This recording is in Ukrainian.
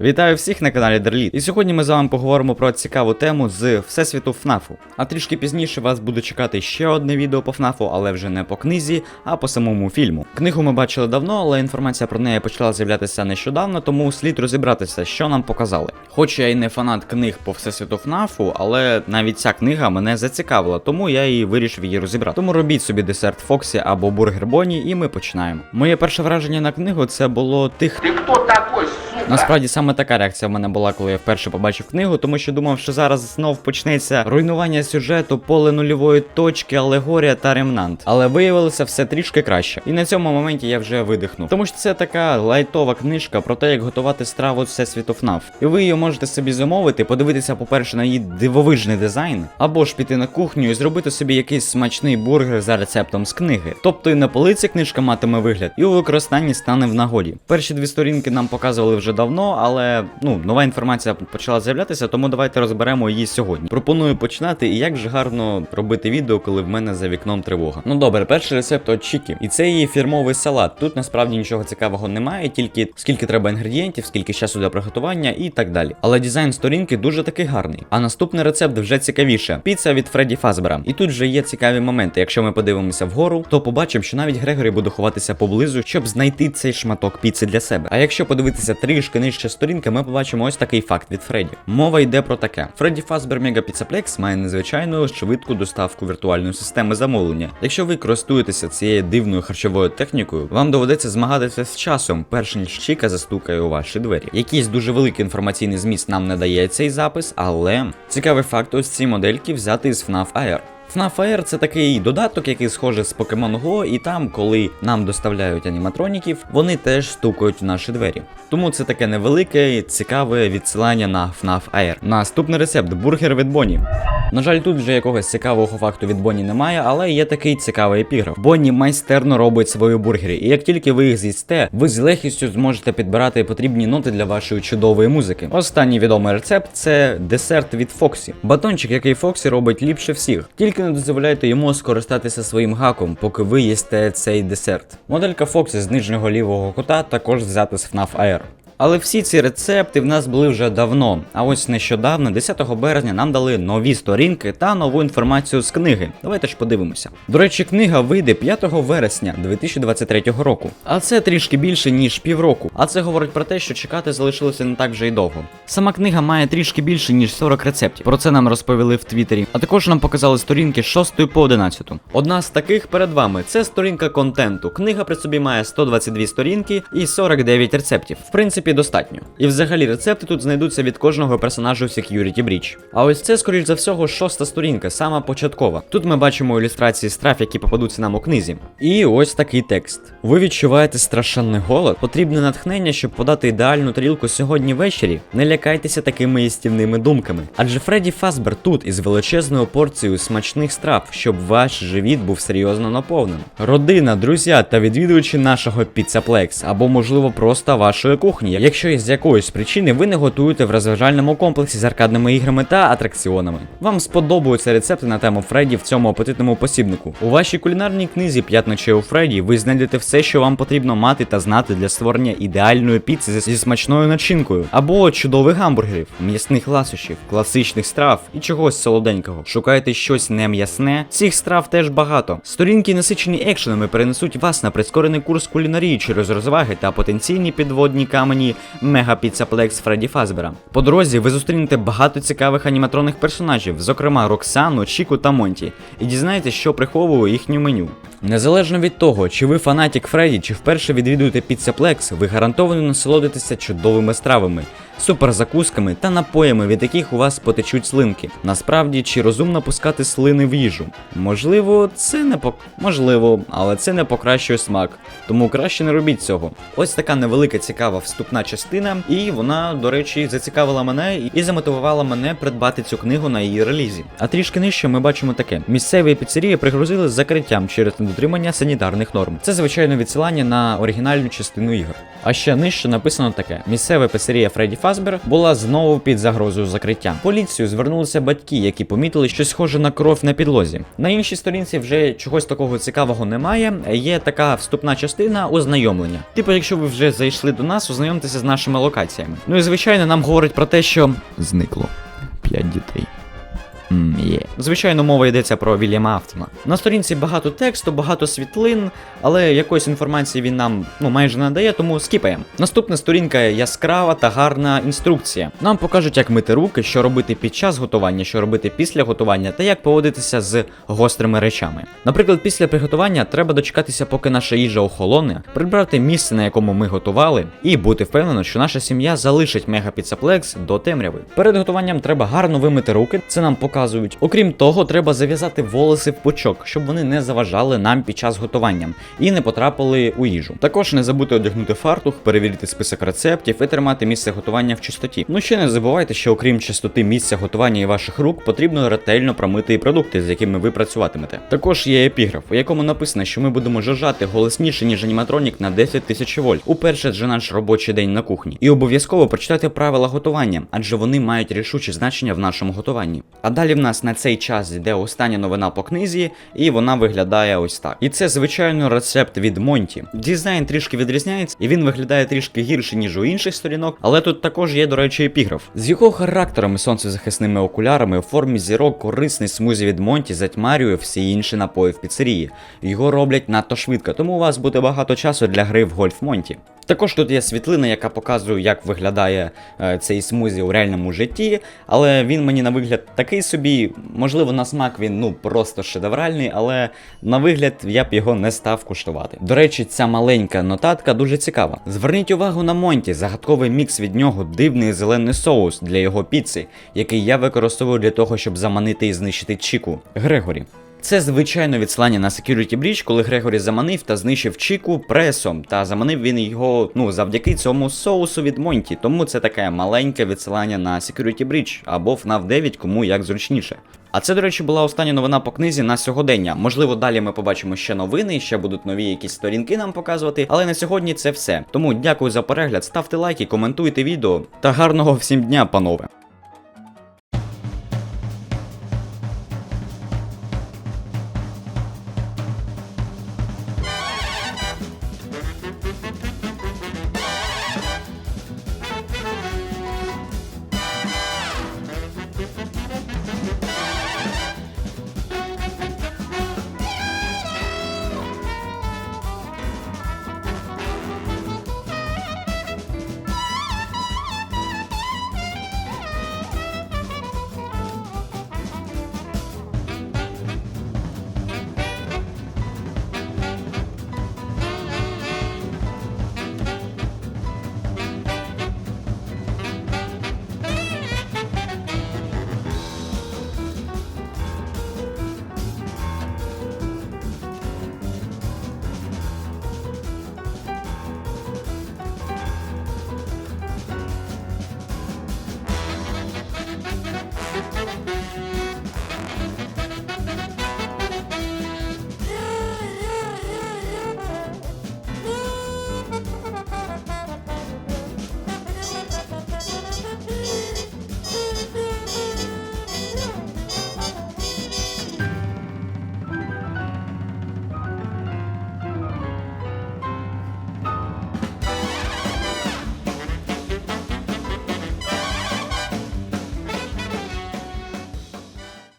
Вітаю всіх на каналі Дерліт. І сьогодні ми з вами поговоримо про цікаву тему з Всесвіту ФНАФу. А трішки пізніше вас буде чекати ще одне відео по ФНАФу, але вже не по книзі, а по самому фільму. Книгу ми бачили давно, але інформація про неї почала з'являтися нещодавно, тому слід розібратися, що нам показали. Хоч я і не фанат книг по Всесвіту ФНАФу, але навіть ця книга мене зацікавила, тому я і вирішив її розібрати. Тому робіть собі десерт Фоксі або бургер Бонні, і ми починаємо. Моє перше враження на книгу це було тих Ты кто такой, сука? Насправді саме така реакція в мене була, коли я вперше побачив книгу, тому що думав, що зараз знов почнеться руйнування сюжету, поле нульової точки, алегорія та ремнант. Але виявилося все трішки краще. І на цьому моменті я вже видихнув. Тому що це така лайтова книжка про те, як готувати страву всесвіту ФНАФ. І ви її можете собі замовити, подивитися, по-перше, на її дивовижний дизайн, або ж піти на кухню і зробити собі якийсь смачний бургер за рецептом з книги. Тобто і на полиці книжка матиме вигляд, і у використанні стане в нагоді. Перші дві сторінки нам показували вже давно, але ну нова інформація почала з'являтися, тому давайте розберемо її сьогодні. Пропоную починати, і як же гарно робити відео, коли в мене за вікном тривога. Ну добре, перший рецепт от Чікі. І це її фірмовий салат. Тут насправді нічого цікавого немає, тільки скільки треба інгредієнтів, скільки часу для приготування і так далі. Але дизайн сторінки дуже таки гарний. А наступний рецепт вже цікавіше. Піца від Фредді Фазбера. І тут вже є цікаві моменти. Якщо ми подивимося вгору, то побачимо, що навіть Грегорі буде ховатися поблизу, щоб знайти цей шматок піци для себе. А якщо подивитися трішки нижче сторінки, ми побачимо ось такий факт від Фредді. Мова йде про таке: Фредді Фазбер Мега Піцаплекс має незвичайну швидку доставку віртуальної системи замовлення. Якщо ви користуєтеся цією дивною харчовою технікою, вам доведеться змагатися з часом, перш ніж Чіка застукає у ваші двері. Якийсь дуже великий інформаційний зміст нам не дає цей запис, але цікавий факт: ось ці модельки взяти з FNAF Air. FNAF Air це такий додаток, який схожий з Pokemon Go, і там, коли нам доставляють аніматроніків, вони теж стукають в наші двері. Тому це таке невелике, цікаве відсилання на FNAF Air. Наступний рецепт бургер від Бонні. На жаль, тут вже якогось цікавого факту від Бонні немає, але є такий цікавий епіграф. Бонні майстерно робить свої бургери, і як тільки ви їх з'їсте, ви з легкістю зможете підбирати потрібні ноти для вашої чудової музики. Останній відомий рецепт це десерт від Фоксі. Батончик, який Фоксі робить ліпше всіх. Тільки не дозволяйте йому скористатися своїм гаком, поки ви їсте цей десерт. Моделька Фоксі з нижнього лівого кута також взята з FNAF Air. Але всі ці рецепти в нас були вже давно. А ось нещодавно, 10 березня, нам дали нові сторінки та нову інформацію з книги. Давайте ж подивимося. До речі, книга вийде 5 вересня 2023 року. А це трішки більше ніж півроку. А це говорить про те, що чекати залишилося не так вже й довго. Сама книга має трішки більше ніж 40 рецептів. Про це нам розповіли в Твіттері. А також нам показали сторінки з 6 по 11. Одна з таких перед вами це сторінка контенту. Книга при собі має 122 сторінки і 49 рецептів. В принципі, достатньо. І взагалі рецепти тут знайдуться від кожного персонажу в Security Breach. А ось це, скоріш за всього, шоста сторінка, сама початкова. Тут ми бачимо ілюстрації страв, які попадуться нам у книзі. І ось такий текст. Ви відчуваєте страшенний голод? Потрібне натхнення, щоб подати ідеальну тарілку сьогодні ввечері? Не лякайтеся такими їстівними думками. Адже Фредді Фазбер тут із величезною порцією смачних страв, щоб ваш живіт був серйозно наповнений. Родина, друзі та відвідувачі нашого піцаплекс, або можливо просто вашої кухні, якщо із якоїсь причини ви не готуєте в розважальному комплексі з аркадними іграми та атракціонами. Вам сподобаються рецепти на тему Фредді в цьому апетитному посібнику. У вашій кулінарній книзі «П'ять ночей у Фредді ви знайдете все, що вам потрібно мати та знати для створення ідеальної піци зі смачною начинкою, або чудових гамбургерів, м'ясних ласощів, класичних страв і чогось солоденького. Шукаєте щось не м'ясне? Цих страв теж багато. Сторінки, насичені екшенами, перенесуть вас на прискорений курс кулінарії через розваги та потенційні підводні камені Мега Піцаплекс Фредді Фазбера. По дорозі ви зустрінете багато цікавих аніматронних персонажів, зокрема Роксану, Чіку та Монті, і дізнаєтесь, що приховує їхнє меню. Незалежно від того, чи ви фанатік Фредді, чи вперше відвідуєте Піцаплекс, ви гарантовано насолодитеся чудовими стравами, суперзакусками та напоями, від яких у вас потечуть слинки. Насправді, чи розумно пускати слини в їжу? Можливо, це не пок... можливо, але це не покращує смак. Тому краще не робіть цього. Ось така невелика цікава вступна частина, і вона, до речі, зацікавила мене і замотивувала мене придбати цю книгу на її релізі. А трішки нижче ми бачимо таке: місцеві піцерії пригрозили з закриттям через недотримання санітарних норм. Це звичайно відсилання на оригінальну частину ігор. А ще нижче написано таке: місцева піцерія Фредді Фазбер була знову під загрозою закриття. Поліцію звернулися батьки, які помітили, що схоже на кров на підлозі. На іншій сторінці вже чогось такого цікавого немає. Є така вступна частина ознайомлення. Типу, якщо ви вже зайшли до нас, ознайомтеся з нашими локаціями. Ну і звичайно, нам говорить про те, що зникло 5 дітей. Mm, yeah. Звичайно, мова йдеться про Вільяма Автона. На сторінці багато тексту, багато світлин, але якоїсь інформації він нам ну майже не надає, тому скіпаємо. Наступна сторінка яскрава та гарна інструкція. Нам покажуть, як мити руки, що робити під час готування, що робити після готування, та як поводитися з гострими речами. Наприклад, після приготування треба дочекатися, поки наша їжа охолоне, прибрати місце, на якому ми готували, і бути впевнено, що наша сім'я залишить мегапіцаплекс до темряви. Перед готуванням треба гарно вимити руки, це нам показують. Окрім того, треба зав'язати волоси в пучок, щоб вони не заважали нам під час готування і не потрапили у їжу. Також не забудьте одягнути фартух, перевірити список рецептів і тримати місце готування в чистоті. Ну ще не забувайте, що окрім чистоти місця готування і ваших рук, потрібно ретельно промити і продукти, з якими ви працюватимете. Також є епіграф, у якому написано, що ми будемо жужжати голосніше, ніж аніматронік на 10 тисяч вольт. У перший же наш робочий день на кухні. І обов'язково прочитайте правила готування, адже вони мають рішуче значення в нашому готуванні. А далі в нас на цей час йде остання новина по книзі, і вона виглядає ось так. І це звичайно рецепт від Монті. Дизайн трішки відрізняється, і він виглядає трішки гірше, ніж у інших сторінок, але тут також є, до речі, епіграф. З його характерами, сонцезахисними окулярами у формі зірок корисний смузі від Монті затьмарює всі інші напої в піцерії. Його роблять надто швидко, тому у вас буде багато часу для гри в гольф Монті. Також тут є світлина, яка показує, як виглядає е, цей смузі у реальному житті, але він мені на вигляд такий собі, можливо, на смак він ну просто шедевральний, але на вигляд я б його не став куштувати. До речі, ця маленька нотатка дуже цікава. Зверніть увагу на Монті, загадковий мікс від нього, дивний зелений соус для його піци, який я використовую для того, щоб заманити і знищити Чіку Грегорі. Це звичайно відслання на Security Breach, коли Грегорі заманив та знищив Чіку пресом, та заманив він його ну завдяки цьому соусу від Монті. Тому це таке маленьке відсилання на Security Breach або FNAF 9, кому як зручніше. А це, до речі, була остання новина по книзі на сьогодення. Можливо, далі ми побачимо ще новини, ще будуть нові якісь сторінки нам показувати. Але на сьогодні це все. Тому дякую за перегляд, ставте лайки, коментуйте відео та гарного всім дня, панове.